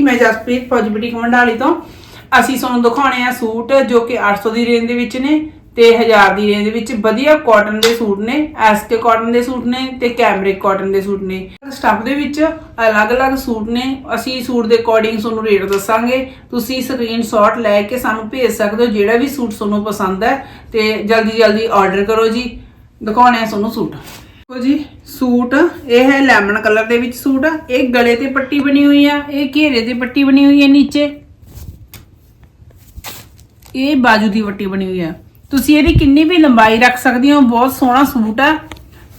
ਮੈਂ ਜਸਪ੍ਰੀਤ ਫੌਜੀ ਬੁਟੀਕ ਮੰਡਾਲੀ ਤੋਂ। ਅਸੀਂ ਤੁਹਾਨੂੰ ਦਿਖਾਉਣੇ ਆ ਸੂਟ ਜੋ ਕਿ 800 ਦੀ ਰੇਂਜ ਦੇ ਵਿੱਚ ਨੇ ਤੇ 1000 ਦੀ ਰੇਂਜ ਦੇ ਵਿੱਚ ਵਧੀਆ ਕਾਟਨ ਦੇ ਸੂਟ ਨੇ ਐਸਕੇ ਕਾਟਨ ਦੇ ਸੂਟ ਨੇ ਤੇ ਕੈਮਰਿਕ ਕਾਟਨ ਦੇ ਸੂਟ ਨੇ। ਸਟੱਫ ਦੇ ਵਿੱਚ ਅਲੱਗ-ਅਲੱਗ ਸੂਟ ਨੇ। ਅਸੀਂ ਸੂਟ ਦੇ ਅਕੋਰਡਿੰਗ ਤੁਹਾਨੂੰ ਰੇਟ ਦੱਸਾਂਗੇ। ਤੁਸੀਂ ਸਕਰੀਨਸ਼ਾਟ ਲੈ ਕੇ ਸਾਨੂੰ ਭੇਜ ਸਕਦੇ ਹੋ ਜਿਹੜਾ ਵੀ ਸੂਟ ਤੁਹਾਨੂੰ ਪਸੰਦ ਹੈ ਤੇ ਜਲਦੀ-ਜਲਦੀ ਆਰਡਰ ਕਰੋ ਜੀ। ਦਿਖਾਉਣੇ ਆ ਤੁਹਾਨੂੰ ਸੂਟ। ਦੇਖੋ ਜੀ, ਸੂਟ, ਇਹ ਹੈ ਲੈਮਨ ਕਲਰ ਦੇ ਵਿੱਚ ਸੂਟ, ਇਹ ਗਲੇ ਤੇ ਪੱਟੀ ਬਣੀ ਹੋਈ ਆ, ਇਹ ਘੇਰੇ ਤੇ ਪੱਟੀ ਬਣੀ ਹੋਈ ਹੈ ਨੀਚੇ। ਇਹ ਬਾਜੂ ਦੀ ਪੱਟੀ ਬਣੀ ਹੋਈ ਆ। ਤੁਸੀਂ ਇਹਦੀ ਕਿੰਨੀ ਵੀ ਲੰਬਾਈ ਰੱਖ ਸਕਦੇ ਹੋ, ਬਹੁਤ ਸੋਹਣਾ ਸੂਟ ਆ।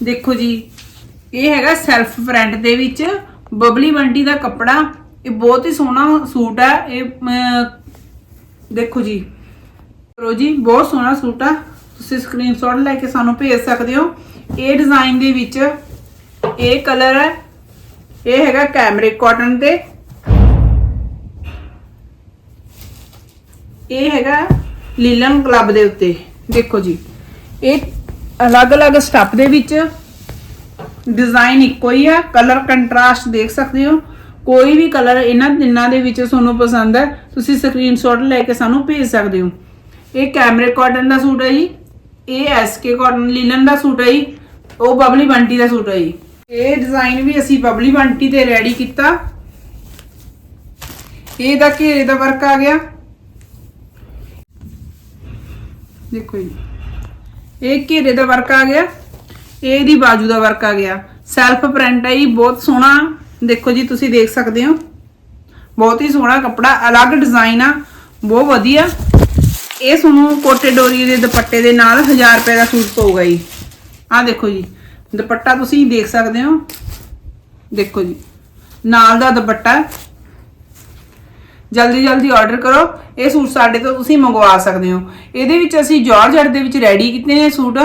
ਦੇਖੋ ਜੀ, ਇਹ ਹੈਗਾ ਸੈਲਫ ਪ੍ਰਿੰਟ ਦੇ ਵਿੱਚ ਬਬਲੀ ਬੰਟੀ ਦਾ ਕੱਪੜਾ, ਇਹ ਬਹੁਤ ਹੀ ਸੋਹਣਾ ਸੂਟ ਆ, ਇਹ ਦੇਖੋ ਜੀ। ਕਰੋ ਜੀ, ਬਹੁਤ ਸੋਹਣਾ ਸੂਟ ਆ। ਤੁਸੀਂ ਸਕਰੀਨਸ਼ਾਟ ਲੈ ਕੇ ਸਾਨੂੰ ਭੇਜ ਸਕਦੇ ਹੋ। ਇਹ ਡਿਜ਼ਾਈਨ ਦੇ ਵਿੱਚ ਇਹ ਕਲਰ ਹੈ, ਇਹ ਹੈਗਾ ਕੈਮਰਿਕ ਕਾਟਨ ਤੇ ਇਹ ਹੈਗਾ ਲੀਲਨ ਕਲੱਬ ਦੇ ਉੱਤੇ, ਦੇਖੋ ਜੀ। ਇਹ ਅਲੱਗ-ਅਲੱਗ ਸਟੱਪ ਦੇ ਵਿੱਚ ਡਿਜ਼ਾਈਨ ਇੱਕੋ ਹੀ ਆ ਕਲਰ ਕੰਟਰਾਸਟ ਦੇਖ ਸਕਦੇ ਹੋ। ਕੋਈ ਵੀ ਕਲਰ ਇਹਨਾਂ ਤਿੰਨਾਂ ਦੇ ਵਿੱਚ ਤੁਹਾਨੂੰ ਪਸੰਦ ਹੈ, ਤੁਸੀਂ ਸਕਰੀਨਸ਼ਾਟ ਲੈ ਕੇ ਸਾਨੂੰ ਭੇਜ ਸਕਦੇ ਹੋ। ਇਹ ਕੈਮਰੇ ਕਾਟਨ ਦਾ ਸੂਟ ਹੈ ਜੀ, ਇਹ ਐਸਕੇ ਕਾਟਨ ਲੀਲਨ ਦਾ ਸੂਟ ਹੈ ਜੀ। ਉਹ ਬਬਲੀ ਬੰਟੀ ਦਾ ਸੂਟ ਹੈ ਜੀ। ਇਹ ਡਿਜ਼ਾਈਨ ਵੀ ਅਸੀਂ ਬਬਲੀ ਬੰਟੀ ਤੇ ਰੈਡੀ ਕੀਤਾ। ਇਹ ਦਾ ਘੇਰੇ ਦਾ ਵਰਕ ਆ ਗਿਆ। ਦੇਖੋ ਜੀ। ਇਹ ਘੇਰੇ ਦਾ ਵਰਕ ਆ ਗਿਆ। ਇਹ ਦੀ ਬਾਜੂ ਦਾ ਵਰਕ ਆ ਗਿਆ। ਸੈਲਫ ਪ੍ਰਿੰਟ ਹੈ ਜੀ, ਬਹੁਤ ਸੋਹਣਾ। ਦੇਖੋ ਜੀ, ਤੁਸੀਂ ਦੇਖ ਸਕਦੇ ਹੋ। ਬਹੁਤ ਹੀ ਸੋਹਣਾ ਕੱਪੜਾ, ਅਲੱਗ ਡਿਜ਼ਾਈਨ ਆ। ਬਹੁਤ ਵਧੀਆ। ਇਹ ਤੁਹਾਨੂੰ ਕੋਟੇ ਡੋਰੀ ਦੇ ਦੁਪੱਟੇ ਦੇ ਨਾਲ 1000 ਰੁਪਏ ਦਾ ਸੂਟ ਪਊਗਾ ਜੀ। ਆਹ ਦੇਖੋ ਜੀ, ਦੁਪੱਟਾ ਤੁਸੀਂ ਦੇਖ ਸਕਦੇ ਹੋ। ਦੇਖੋ ਜੀ, ਨਾਲ ਦਾ ਦੁਪੱਟਾ। ਜਲਦੀ ਜਲਦੀ ਆਰਡਰ ਕਰੋ, ਇਹ ਸੂਟ ਸਾਡੇ ਤੋਂ ਤੁਸੀਂ ਮੰਗਵਾ ਸਕਦੇ ਹੋ। ਇਹਦੇ ਵਿੱਚ ਅਸੀਂ ਜਾਰਜਟ ਦੇ ਵਿੱਚ ਰੈਡੀ ਕੀਤੇ ਨੇ ਸੂਟ।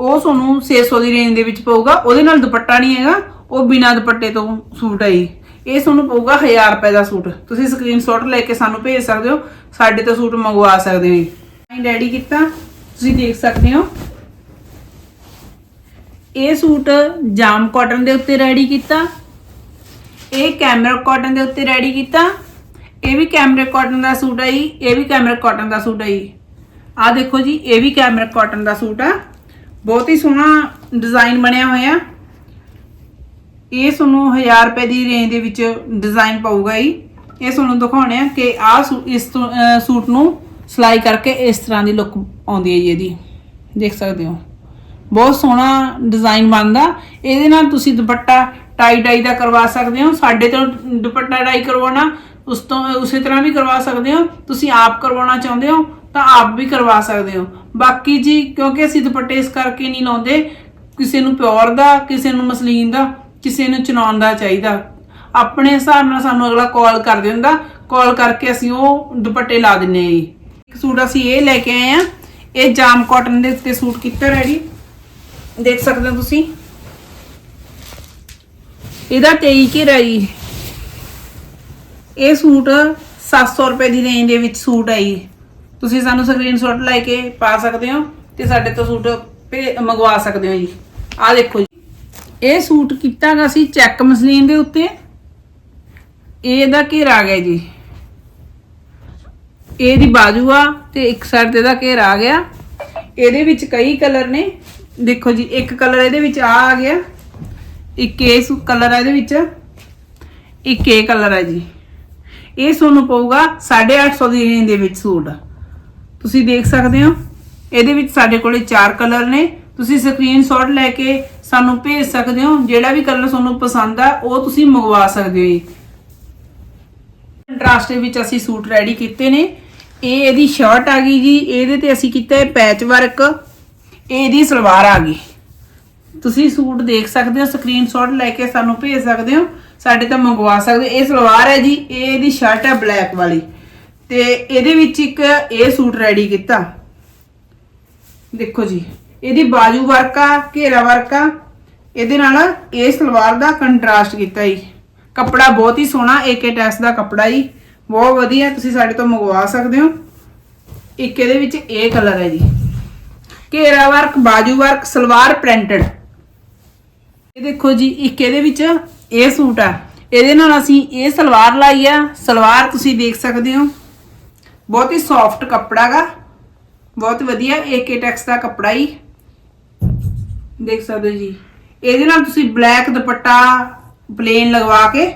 ਉਹ ਤੁਹਾਨੂੰ 600 ਦੀ ਰੇਂਜ ਦੇ ਵਿੱਚ ਪਊਗਾ। ਉਹਦੇ ਨਾਲ ਦੁਪੱਟਾ ਨਹੀਂ ਹੈਗਾ, ਉਹ ਬਿਨਾ ਦੁਪੱਟੇ ਤੋਂ ਸੂਟ ਹੈ ਜੀ। ਇਹ ਤੁਹਾਨੂੰ ਪਊਗਾ 1000 ਰੁਪਏ ਦਾ ਸੂਟ। ਤੁਸੀਂ ਸਕਰੀਨਸ਼ਾਟ ਲੈ ਕੇ ਸਾਨੂੰ ਭੇਜ ਸਕਦੇ ਹੋ, ਸਾਡੇ ਤੋਂ ਸੂਟ ਮੰਗਵਾ ਸਕਦੇ ਹੋ ਜੀ। ਅਸੀਂ ਰੈਡੀ ਕੀਤਾ, ਤੁਸੀਂ ਦੇਖ ਸਕਦੇ ਹੋ। ਇਹ ਸੂਟ ਜਾਮ ਕਾਟਨ ਦੇ ਉੱਤੇ ਰੈਡੀ ਕੀਤਾ। ਇਹ ਕੈਮਰਾ ਕਾਟਨ ਦੇ ਉੱਤੇ ਰੈਡੀ ਕੀਤਾ। ਇਹ ਵੀ ਕੈਮਰੇ ਕਾਟਨ ਦਾ ਸੂਟ ਹੈ ਜੀ, ਇਹ ਵੀ ਕੈਮਰੇ ਕਾਟਨ ਦਾ ਸੂਟ ਹੈ ਜੀ। ਆਹ ਦੇਖੋ ਜੀ, ਇਹ ਵੀ ਕੈਮਰੇ ਕਾਟਨ ਦਾ ਸੂਟ ਆ। ਬਹੁਤ ਹੀ ਸੋਹਣਾ ਡਿਜ਼ਾਈਨ ਬਣਿਆ ਹੋਇਆ। ਇਹ ਤੁਹਾਨੂੰ 1000 ਰੁਪਏ ਦੀ ਰੇਂਜ ਦੇ ਵਿੱਚ ਡਿਜ਼ਾਈਨ ਪਊਗਾ ਜੀ। ਇਹ ਤੁਹਾਨੂੰ ਦਿਖਾਉਣੇ ਆ ਕਿ ਆਹ ਸੂ- ਇਸ ਸੂਟ ਨੂੰ ਸਿਲਾਈ ਕਰਕੇ ਇਸ ਤਰ੍ਹਾਂ ਦੀ ਲੁੱਕ ਆਉਂਦੀ ਹੈ ਜੀ ਇਹਦੀ। ਦੇਖ ਸਕਦੇ ਹੋ। ਬਹੁਤ ਸੋਹਣਾ ਡਿਜ਼ਾਈਨ ਬਣਦਾ। ਇਹਦੇ ਨਾਲ ਤੁਸੀਂ ਦੁਪੱਟਾ ਟਾਈ ਡਾਈ ਦਾ ਕਰਵਾ ਸਕਦੇ ਹੋ। ਸਾਡੇ ਤੋਂ ਦੁਪੱਟਾ ਡਾਈ ਕਰਵਾਉਣਾ, ਉਸ ਤੋਂ, ਉਸੇ ਤਰ੍ਹਾਂ ਵੀ ਕਰਵਾ ਸਕਦੇ ਹੋ। ਤੁਸੀਂ ਆਪ ਕਰਵਾਉਣਾ ਚਾਹੁੰਦੇ ਹੋ, ਤਾਂ ਆਪ ਵੀ ਕਰਵਾ ਸਕਦੇ ਹੋ। ਬਾਕੀ ਜੀ, ਕਿਉਂਕਿ ਅਸੀਂ ਦੁਪੱਟੇ ਇਸ ਕਰਕੇ ਨਹੀਂ ਲਾਉਂਦੇ, ਕਿਸੇ ਨੂੰ ਪਿਓਰ ਦਾ, ਕਿਸੇ ਨੂੰ ਮਸਲੀਨ ਦਾ, ਕਿਸੇ ਨੂੰ ਚਨਾਉਣ ਦਾ ਚਾਹੀਦਾ। ਆਪਣੇ ਹਿਸਾਬ ਨਾਲ ਸਾਨੂੰ ਅਗਲਾ ਕਾਲ ਕਰ ਦਿੰਦਾ। ਕਾਲ ਕਰਕੇ ਅਸੀਂ ਉਹ ਦੁਪੱਟੇ ਲਾ ਦਿੰਨੇ ਆ ਜੀ। ਇੱਕ ਸੂਟ ਅਸੀਂ ਇਹ ਲੈ ਕੇ ਆਏ ਆ। ਇਹ ਜਾਮ ਕਾਟਨ ਦੇ ਉੱਤੇ ਸੂਟ ਕੀਤਾ ਰੈਡੀ ਦੇਖ ਸਕਦੇ ਹੋ ਤੁਸੀਂ। ਇਹਦਾ 23 ਘੇਰਾ ਜੀ। ਇਹ ਸੂਟ 700 ਰੁਪਏ ਦੀ ਰੇਂਜ ਦੇ ਵਿੱਚ ਸੂਟ ਹੈ ਤੁਸੀਂ ਸਾਨੂੰ ਸਕਰੀਨਸ਼ਾਟ ਲੈ ਕੇ ਪਾ ਸਕਦੇ ਹੋ ਤੇ ਸਾਡੇ ਤੋਂ ਸੂਟ ਮੰਗਵਾ ਸਕਦੇ ਹੋ ਜੀ। ਆਹ ਦੇਖੋ ਜੀ। ਇਹ ਸੂਟ ਕੀਤਾ ਗਾ ਸੀ ਚੈੱਕ ਮਸਲੀਨ ਦੇ ਉੱਤੇ। ਇਹ ਇਹਦਾ ਘੇਰਾ ਆ ਗਿਆ ਜੀ। ਇਹਦੀ ਬਾਜੂ ਆ ਤੇ ਇੱਕ ਸਾਈਡ ਤੇ ਇਹਦਾ ਘੇਰਾ ਆ ਗਿਆ। ਇਹਦੇ ਵਿੱਚ ਕਈ ਕਲਰ ਨੇ। ਦੇਖੋ ਜੀ, ਇੱਕ ਕਲਰ ਇਹਦੇ ਵਿੱਚ ਆ ਆ ਗਿਆ। ਇੱਕ ਇਹ ਕਲਰ ਹੈ ਇਹਦੇ ਵਿੱਚ। ਇੱਕ ਇਹ ਕਲਰ ਹੈ ਜੀ। ਇਹ ਤੁਹਾਨੂੰ ਪਊਗਾ 850 ਦੀ ਰੇਂਜ ਦੇ ਵਿੱਚ ਸੂਟ। ਤੁਸੀਂ ਦੇਖ ਸਕਦੇ ਹੋ, ਇਹਦੇ ਵਿੱਚ ਸਾਡੇ ਕੋਲੇ ਚਾਰ ਕਲਰ ਨੇ। ਤੁਸੀਂ ਸਕਰੀਨਸ਼ਾਟ ਲੈ ਕੇ ਸਾਨੂੰ ਭੇਜ ਸਕਦੇ ਹੋ, ਜਿਹੜਾ ਵੀ ਕਲਰ ਤੁਹਾਨੂੰ ਪਸੰਦ ਆ, ਉਹ ਤੁਸੀਂ ਮੰਗਵਾ ਸਕਦੇ ਹੋ ਜੀ। ਕੰਟਰਾਸਟ ਦੇ ਵਿੱਚ ਅਸੀਂ ਸੂਟ ਰੈਡੀ ਕੀਤੇ ਨੇ। ਇਹ ਇਹਦੀ ਸ਼ਰਟ ਆ ਗਈ ਜੀ। ਇਹਦੇ ਤੇ ਅਸੀਂ ਕੀਤਾ ਹੈ ਪੈਚ ਵਰਕ ਇਹਦੀ ਸਲਵਾਰ ਆ ਗਈ। ਤੁਸੀਂ ਸੂਟ ਦੇਖ ਸਕਦੇ ਹੋ ਸਕਰੀਨਸ਼ਾਟ ਲੈ ਕੇ ਸਾਨੂੰ ਭੇਜ ਸਕਦੇ ਹੋ, ਸਾਡੇ ਤੋਂ ਮੰਗਵਾ ਸਕਦੇ ਹੋ। ਇਹ ਸਲਵਾਰ ਹੈ ਜੀ, ਇਹ ਇਹਦੀ ਸ਼ਰਟ ਹੈ ਬਲੈਕ ਵਾਲੀ। ਤੇ ਇਹਦੇ ਵਿੱਚ ਇੱਕ ਇਹ ਸੂਟ ਰੈਡੀ ਕੀਤਾ। ਦੇਖੋ ਜੀ, ਇਹਦੀ ਬਾਜੂ ਵਰਕ ਆ, ਘੇਰਾ ਵਰਕ ਆ। ਇਹਦੇ ਨਾਲ ਇਹ ਸਲਵਾਰ ਦਾ ਕੰਟਰਾਸਟ ਕੀਤਾ ਜੀ। ਕੱਪੜਾ ਬਹੁਤ ਹੀ ਸੋਹਣਾ ਏਕੇ ਟੈਸ ਦਾ ਕੱਪੜਾ ਜੀ। ਬਹੁਤ ਵਧੀਆ, ਤੁਸੀਂ ਸਾਡੇ ਤੋਂ ਮੰਗਵਾ ਸਕਦੇ ਹੋ। ਇੱਕ ਇਹਦੇ ਵਿੱਚ ਇਹ ਕਲਰ ਹੈ ਜੀ। ਘੇਰਾ ਵਰਕ, ਬਾਜੂ ਵਰਕ, ਸਲਵਾਰ ਪ੍ਰਿੰਟਡ। ਇਹ ਦੇਖੋ ਜੀ, ਇੱਕ ਇਹਦੇ ਵਿੱਚ ਇਹ ਸੂਟ ਆ। ਇਹਦੇ ਨਾਲ ਅਸੀਂ ਇਹ ਸਲਵਾਰ ਲਾਈ ਆ। ਸਲਵਾਰ ਤੁਸੀਂ ਦੇਖ ਸਕਦੇ ਹੋ। ਬਹੁਤ ਹੀ ਸੌਫਟ ਕੱਪੜਾ ਗਾ। ਬਹੁਤ ਵਧੀਆ ਏਕੇ ਟੈਕਸ ਦਾ ਕੱਪੜਾ ਹੀ। ਦੇਖ ਸਕਦੇ ਹੋ ਜੀ। ਇਹਦੇ ਨਾਲ ਤੁਸੀਂ ਬਲੈਕ ਦੁਪੱਟਾ ਪਲੇਨ ਲਗਵਾ ਕੇ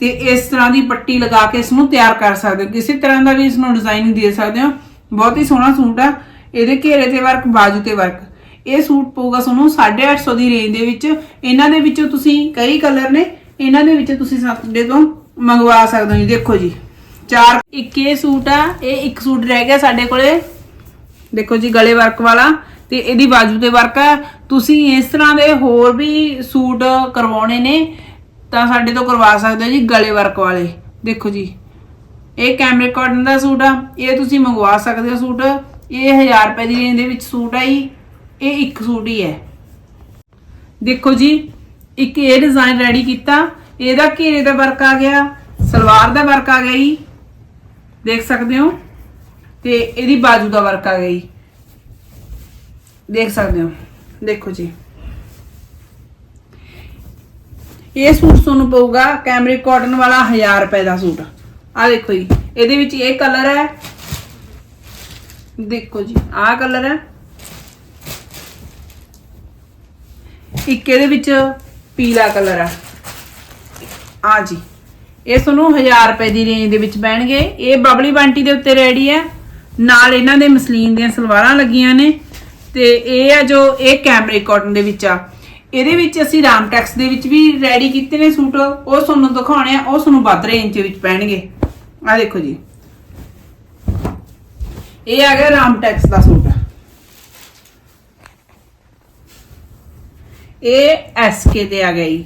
ਤੇ ਇਸ ਤਰ੍ਹਾਂ ਦੀ ਪੱਟੀ ਲਗਾ ਕੇ ਇਸ ਨੂੰ ਤਿਆਰ ਕਰ ਸਕਦੇ ਹੋ। ਕਿਸੇ ਤਰ੍ਹਾਂ ਦਾ ਵੀ ਇਸ ਨੂੰ ਡਿਜ਼ਾਈਨ ਦੇ ਸਕਦੇ ਹੋ। ਬਹੁਤ ਹੀ ਸੋਹਣਾ ਸੂਟ ਆ। ਇਹਦੇ ਘੇਰੇ ਤੇ ਵਰਕ, ਬਾਜੂ ਤੇ ਵਰਕ। ਇਹ ਸੂਟ ਪਊਗਾ ਤੁਹਾਨੂੰ 850 ਦੀ ਰੇਂਜ ਦੇ ਵਿੱਚ। ਇਹਨਾਂ ਦੇ ਵਿੱਚੋਂ ਤੁਸੀਂ ਕਈ ਕਲਰ ਨੇ, ਇਹਨਾਂ ਦੇ ਵਿੱਚ ਤੁਸੀਂ ਸਾਡੇ ਤੋਂ ਮੰਗਵਾ ਸਕਦੇ ਹੋ ਜੀ, ਦੇਖੋ ਜੀ। ਚਾਰ ਇੱਕ ਇਹ ਸੂਟ ਆ, ਇਹ ਇੱਕ ਸੂਟ ਰਹਿ ਗਿਆ ਸਾਡੇ ਕੋਲੇ। ਦੇਖੋ ਜੀ, ਗਲੇ ਵਰਕ ਵਾਲਾ ਤੇ ਇਹਦੀ ਬਾਜੂ ਤੇ ਵਰਕ ਆ। ਤੁਸੀਂ ਇਸ ਤਰ੍ਹਾਂ ਦੇ ਹੋਰ ਵੀ ਸੂਟ ਕਰਵਾਉਣੇ ਨੇ, ਤਾਂ ਸਾਡੇ ਤੋਂ ਕਰਵਾ ਸਕਦੇ ਹੋ ਜੀ ਗਲੇ ਵਰਕ ਵਾਲੇ। ਦੇਖੋ ਜੀ, ਇਹ ਕੈਮਰੇ ਕਾਟਨ ਦਾ ਸੂਟ ਆ, ਇਹ ਤੁਸੀਂ ਮੰਗਵਾ ਸਕਦੇ ਹੋ ਸੂਟ। ਇਹ 1000 ਰੁਪਏ ਦੀ ਰੇਂਜ ਦੇ ਵਿੱਚ ਸੂਟ ਆ ਜੀ, ਇਹ ਇੱਕ ਸੂਟ ਹੀ ਹੈ। ਦੇਖੋ ਜੀ, ਇੱਕ ਇਹ ਡਿਜ਼ਾਈਨ ਰੈਡੀ ਕੀਤਾ, ਇਹਦਾ ਘੇਰੇ ਦਾ ਵਰਕ ਆ ਗਿਆ, ਸਲਵਾਰ ਦਾ ਵਰਕ ਆ ਗਿਆ ਜੀ। ਦੇਖ ਸਕਦੇ ਹੋ? ਤੇ ਇਹਦੀ ਬਾਜੂ ਦਾ ਵਰਕ ਆ ਗਿਆ ਜੀ। ਦੇਖ ਸਕਦੇ ਹੋ? ਦੇਖੋ ਜੀ। ਇਹ ਸੂਟ ਤੁਹਾਨੂੰ ਪਊਗਾ ਕੈਮਰਿਕ ਕਾਟਨ ਵਾਲਾ 1000 ਰੁਪਏ ਦਾ ਸੂਟ। ਆ ਦੇਖੋ ਜੀ, ਇਹਦੇ ਵਿੱਚ ਇਹ ਕਲਰ ਹੈ ਦੇਖੋ ਜੀ, ਆਹ ਕਲਰ ਹੈ। ਇੱਕ ਇਹਦੇ ਵਿੱਚ ਪੀਲਾ ਕਲਰ ਆ ਆ ਜੀ, ਇਹ ਤੁਹਾਨੂੰ 1000 ਰੁਪਏ ਦੀ ਰੇਂਜ ਦੇ ਵਿੱਚ ਪੈਣਗੇ ਇਹ ਬਬਲੀ ਬੰਟੀ ਦੇ ਉੱਤੇ ਰੈਡੀ ਹੈ। ਨਾਲ ਇਹਨਾਂ ਦੇ ਮਸਲੀਨ ਦੀਆਂ ਸਲਵਾਰਾਂ ਲੱਗੀਆਂ ਨੇ। ਤੇ ਇਹ ਆ ਜੋ ਇਹ ਕੈਮਰੇ ਕਾਟਨ ਦੇ ਵਿੱਚ ਆ। ਇਹਦੇ ਵਿੱਚ ਅਸੀਂ ਰਾਮ ਟੈਕਸ ਦੇ ਵਿੱਚ ਵੀ ਰੈਡੀ ਕੀਤੇ ਨੇ ਸੂਟ। ਉਹ ਤੁਹਾਨੂੰ ਦਿਖਾਉਣੇ ਆ, ਉਹ ਤੁਹਾਨੂੰ ਵੱਧ ਰੇਂਜ ਦੇ ਵਿੱਚ ਪੈਣਗੇ ਆ ਦੇਖੋ ਜੀ। ਇਹ ਆ ਗਿਆ ਰਾਮ ਟੈਕਸ ਦਾ ਸੂਟ। ਇਹ ਐਸਕੇ ਤੇ ਆ ਗਿਆ ਜੀ।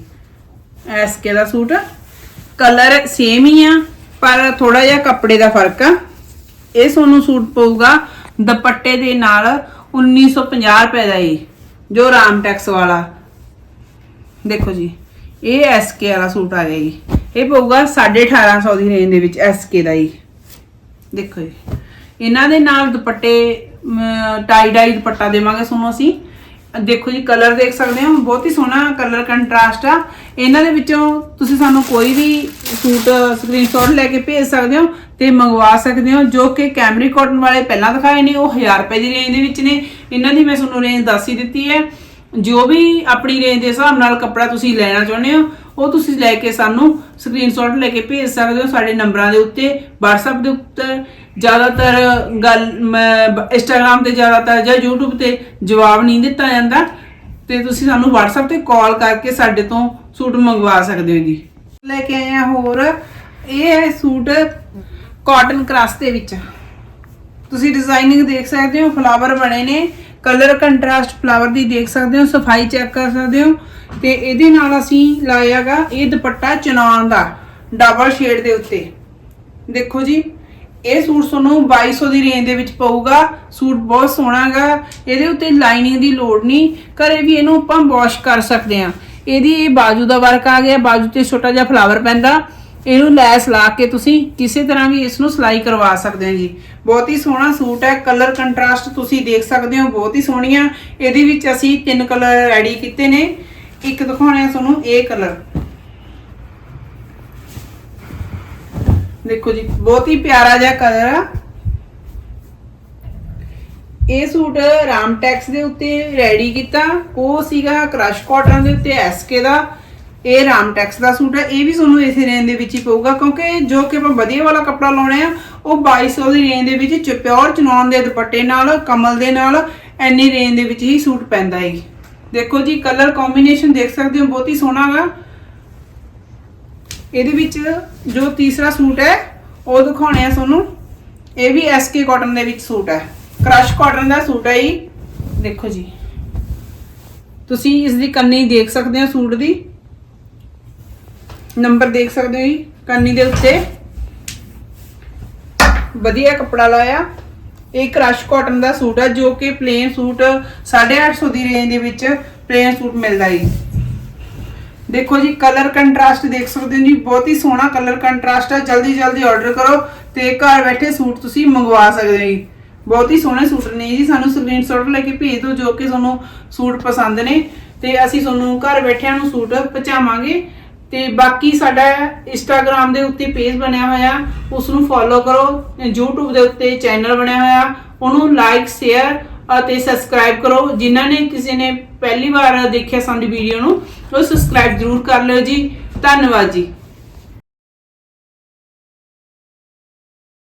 ਐਸਕੇ ਦਾ ਸੂਟ। ਕਲਰ ਸੇਮ ਹੀ ਆ, ਪਰ ਥੋੜਾ ਜਿਹਾ ਕੱਪੜੇ ਦਾ ਫ਼ਰਕ ਆ। ਇਹ ਤੁਹਾਨੂੰ ਸੂਟ ਪਊਗਾ ਦੁਪੱਟੇ ਦੇ ਨਾਲ 1950 ਰੁਪਏ ਦਾ ਹੀ ਜੋ ਰਾਮ ਟੈਕਸ ਵਾਲਾ। ਦੇਖੋ ਜੀ, ਇਹ ਐਸਕੇ ਵਾਲਾ ਸੂਟ ਆ ਗਿਆ ਜੀ। ਇਹ ਪਊਗਾ 1850 ਦੀ ਰੇਂਜ ਦੇ ਵਿੱਚ ਐਸਕੇ ਦਾ ਜੀ। ਦੇਖੋ ਜੀ। ਇਹਨਾਂ ਦੇ ਨਾਲ ਦੁਪੱਟੇ ਟਾਈ ਡਾਈ ਦੁਪੱਟਾ ਦੇਵਾਂਗੇ ਤੁਹਾਨੂੰ ਅਸੀਂ ਦੇਖੋ ਜੀ ਕਲਰ ਦੇਖ ਸਕਦੇ ਹੋ, ਬਹੁਤ ਹੀ ਸੋਹਣਾ ਕਲਰ ਕੰਟਰਾਸਟ ਆ। ਇਹਨਾਂ ਦੇ ਵਿੱਚੋਂ ਤੁਸੀਂ ਸਾਨੂੰ ਕੋਈ ਵੀ ਸੂਟ ਸਕਰੀਨਸ਼ਾਟ ਲੈ ਕੇ ਭੇਜ ਸਕਦੇ ਹੋ ਤੇ ਮੰਗਵਾ ਸਕਦੇ ਹੋ, ਜੋ ਕਿ ਕੈਮਰੀ ਕਾਟਨ ਵਾਲੇ ਪਹਿਲਾਂ ਦਿਖਾਏ ਨੇ, ਉਹ 1000 ਰੁਪਏ ਦੀ ਰੇਂਜ ਦੇ ਵਿੱਚ ਨੇ। ਇਹਨਾਂ ਦੀ ਮੈਂ ਤੁਹਾਨੂੰ ਰੇਂਜ ਦੱਸ ਹੀ ਦਿੱਤੀ ਹੈ। ਜੋ ਵੀ ਆਪਣੀ ਰੇਂਜ ਦੇ ਹਿਸਾਬ ਨਾਲ ਕੱਪੜਾ ਤੁਸੀਂ ਲੈਣਾ ਚਾਹੁੰਦੇ ਹੋ, ਉਹ ਤੁਸੀਂ ਲੈ ਕੇ ਸਾਨੂੰ ਸਕਰੀਨਸ਼ਾਟ ਲੈ ਕੇ ਭੇਜ ਸਕਦੇ ਹੋ ਸਾਡੇ ਨੰਬਰਾਂ ਦੇ ਉੱਤੇ, WhatsApp ਦੇ ਉੱਤੇ ਜ਼ਿਆਦਾਤਰ ਗੱਲ ਮੈਂ ਇੰਸਟਾਗ੍ਰam ਤੇ ਜ਼ਿਆਦਾਤਰ ਜਾਂ YouTube ਤੇ ਜਵਾਬ ਨਹੀਂ ਦਿੱਤਾ ਜਾਂਦਾ। ਤੇ ਤੁਸੀਂ ਸਾਨੂੰ WhatsApp ਤੇ ਕਾਲ ਕਰਕੇ ਸਾਡੇ ਤੋਂ ਸੂਟ ਮੰਗਵਾ ਸਕਦੇ ਹੋ ਜੀ। ਲੈ ਕੇ ਆਏ ਆ ਹੋਰ। ਇਹ ਹੈ ਸੂਟ ਕਾਟਨ ਕ੍ਰਾਸ ਦੇ ਵਿੱਚ। ਤੁਸੀਂ ਡਿਜ਼ਾਈਨਿੰਗ ਦੇਖ ਸਕਦੇ ਹੋ ਫਲਾਵਰ ਬਣੇ ਨੇ। ਕਲਰ ਕੰਟਰਾਸਟ ਫਲਾਵਰ ਦੀ ਦੇਖ ਸਕਦੇ ਹੋ, ਸਫ਼ਾਈ ਚੈੱਕ ਕਰ ਸਕਦੇ ਹੋ। ਤੇ ਇਹਦੇ ਨਾਲ ਅਸੀਂ ਲਾਇਆਗਾ ਇਹ ਦੁਪੱਟਾ ਚਨਾਨ ਦਾ ਡਬਲ ਸ਼ੇਡ ਦੇ ਉੱਤੇ। ਦੇਖੋ ਜੀ। ਇਹ ਸੂਟ ਤੁਹਾਨੂੰ 2200 ਦੀ ਰੇਂਜ ਦੇ ਵਿੱਚ ਪਊਗਾ। ਸੂਟ ਬਹੁਤ ਸੋਹਣਾ ਗਾ ਇਹਦੇ ਉੱਤੇ ਲਾਈਨਿੰਗ ਦੀ ਲੋੜ ਨਹੀਂ। ਘਰੇ ਵੀ ਇਹਨੂੰ ਆਪਾਂ ਵਾਸ਼ ਕਰ ਸਕਦੇ ਆ ਇਹਦੀ ਇਹ ਬਾਜੂ ਦਾ ਵਰਕ ਆ ਗਿਆ। ਬਾਜੂ ਤੇ ਛੋਟਾ ਜਿਹਾ ਫਲਾਵਰ ਪੈਂਦਾ। ਇਹਨੂੰ ਲੈਸ ਲਾ ਕੇ ਤੁਸੀਂ ਕਿਸੇ ਤਰ੍ਹਾਂ ਵੀ ਇਸ ਨੂੰ ਸਿਲਾਈ ਕਰਵਾ ਸਕਦੇ ਹੋ ਜੀ। ਬਹੁਤ ਹੀ ਸੋਹਣਾ ਸੂਟ ਹੈ। ਕਲਰ ਕੰਟਰਾਸਟ ਤੁਸੀਂ ਦੇਖ ਸਕਦੇ ਹੋ। ਬਹੁਤ ਹੀ ਸੋਹਣੀਆਂ ਇਹਦੇ ਵਿੱਚ ਅਸੀਂ ਤਿੰਨ ਕਲਰ ਰੈਡੀ ਕੀਤੇ ਨੇ। ਇੱਕ ਦਿਖਾਉਣੇ ਆ ਤੁਹਾਨੂੰ, ਇਹ ਕਲਰ ਦੇਖੋ ਜੀ, ਬਹੁਤ ਹੀ ਪਿਆਰਾ ਜਿਹਾ ਕਲਰ ਆ। ਇਹ ਸੂਟ ਰਾਮ ਟੈਕਸ ਦੇ ਉੱਤੇ ਰੈਡੀ ਕੀਤਾ। ਉਹ ਸੀਗਾ ਕ੍ਰਸ਼ ਕਾਟਨ ਦੇ ਉੱਤੇ ਐਸਕੇ ਦਾ। ਇਹ ਰਾਮ ਟੈਕਸ ਦਾ ਸੂਟ ਹੈ ਇਹ ਵੀ ਤੁਹਾਨੂੰ ਇਸੇ ਰੇਂਜ ਦੇ ਵਿੱਚ ਹੀ ਪਊਗਾ, ਕਿਉਂਕਿ ਜੋ ਕਿ ਆਪਾਂ ਵਧੀਆ ਵਾਲਾ ਕੱਪੜਾ ਲਾਉਣੇ ਆ, ਉਹ 2200 ਦੀ ਰੇਂਜ ਦੇ ਵਿੱਚ ਪਿਓਰ ਚਨੌਨ ਦੇ ਦੁਪੱਟੇ ਨਾਲ, ਕਮਲ ਦੇ ਨਾਲ, ਐਨੀ ਰੇਂਜ ਦੇ ਵਿੱਚ ਹੀ ਸੂਟ ਪੈਂਦਾ ਹੈ ਦੇਖੋ ਜੀ ਕਲਰ ਕੰਬੀਨੇਸ਼ਨ ਦੇਖ ਸਕਦੇ ਹੋ, ਬਹੁਤ ਹੀ ਸੋਹਣਾ ਗਾ। ਇਹਦੇ ਵਿੱਚ ਜੋ ਤੀਸਰਾ ਸੂਟ ਹੈ, ਉਹ ਦਿਖਾਉਣੇ ਆ ਤੁਹਾਨੂੰ। ਇਹ ਵੀ ਐਸਕੇ ਕਾਟਨ ਦੇ ਵਿੱਚ ਸੂਟ ਹੈ। ਕ੍ਰਸ਼ ਕਾਟਨ ਦਾ ਸੂਟ ਹੈ ਜੀ। ਦੇਖੋ ਜੀ। ਤੁਸੀਂ ਇਸ ਦੀ ਕੰਨੀ ਦੇਖ ਸਕਦੇ ਹੋ ਸੂਟ ਦੀ। ਨੰਬਰ ਦੇਖ ਸਕਦੇ ਹੋ ਜੀ, ਕੰਨੀ ਦੇ ਉੱਤੇ। ਵਧੀਆ ਕੱਪੜਾ ਲਾਇਆ। ਇਹ ਕ੍ਰਸ਼ ਕਾਟਨ ਦਾ ਸੂਟ ਹੈ, ਜੋ ਕਿ ਪਲੇਨ ਸੂਟ 850 ਦੀ ਰੇਂਜ ਦੇ ਵਿੱਚ ਪਲੇਨ ਸੂਟ ਮਿਲਦਾ ਹੈ ਦੇਖੋ ਜੀ ਕਲਰ ਕੰਟਰਾਸਟ ਦੇਖ ਸਕਦੇ ਹੋ ਜੀ, ਬਹੁਤ ਹੀ ਸੋਹਣਾ ਕਲਰ ਕੰਟਰਾਸਟ ਹੈ ਜਲਦੀ ਜਲਦੀ ਆਰਡਰ ਕਰੋ ਤੇ ਘਰ ਬੈਠੇ ਸੂਟ ਤੁਸੀਂ ਮੰਗਵਾ ਸਕਦੇ ਹੋ ਜੀ। ਬਹੁਤ ਹੀ ਸੋਹਣੇ ਸੂਟ ਨੇ ਜੀ। ਸਾਨੂੰ ਸਕਰੀਨਸ਼ਾਟ ਲੈ ਕੇ ਭੇਜ ਦਿਓ ਜੋ ਕਿ ਤੁਹਾਨੂੰ ਸੂਟ ਪਸੰਦ ਨੇ। ਤੇ ਅਸੀਂ ਤੁਹਾਨੂੰ ਘਰ ਬੈਠਿਆਂ ਨੂੰ ਸੂਟ ਪਹੁੰਚਾਵਾਂਗੇ। ਤੇ ਬਾਕੀ ਸਾਡਾ ਇੰਸਟਾਗ੍ਰam ਦੇ ਉੱਤੇ ਪੇਜ ਬਣਿਆ ਹੋਇਆ। ਉਸ ਨੂੰ ਫੋਲੋ ਕਰੋ। YouTube ਦੇ ਉੱਤੇ ਚੈਨਲ ਬਣਿਆ ਹੋਇਆ। ਉਹਨੂੰ ਲਾਈਕ ਸ਼ੇਅਰ ਅਤੇ ਸਬਸਕ੍ਰਾਈਬ ਕਰੋ। ਜਿਨ੍ਹਾਂ ਨੇ ਕਿਸੇ ਨੇ ਪਹਿਲੀ ਵਾਰ ਦੇਖਿਆ ਸਾਡੀ ਵੀਡੀਓ ਨੂੰ ਉਹ ਸਬਸਕ੍ਰਾਈਬ ਜ਼ਰੂਰ ਕਰ ਲਿਓ ਜੀ। ਧੰਨਵਾਦ ਜੀ।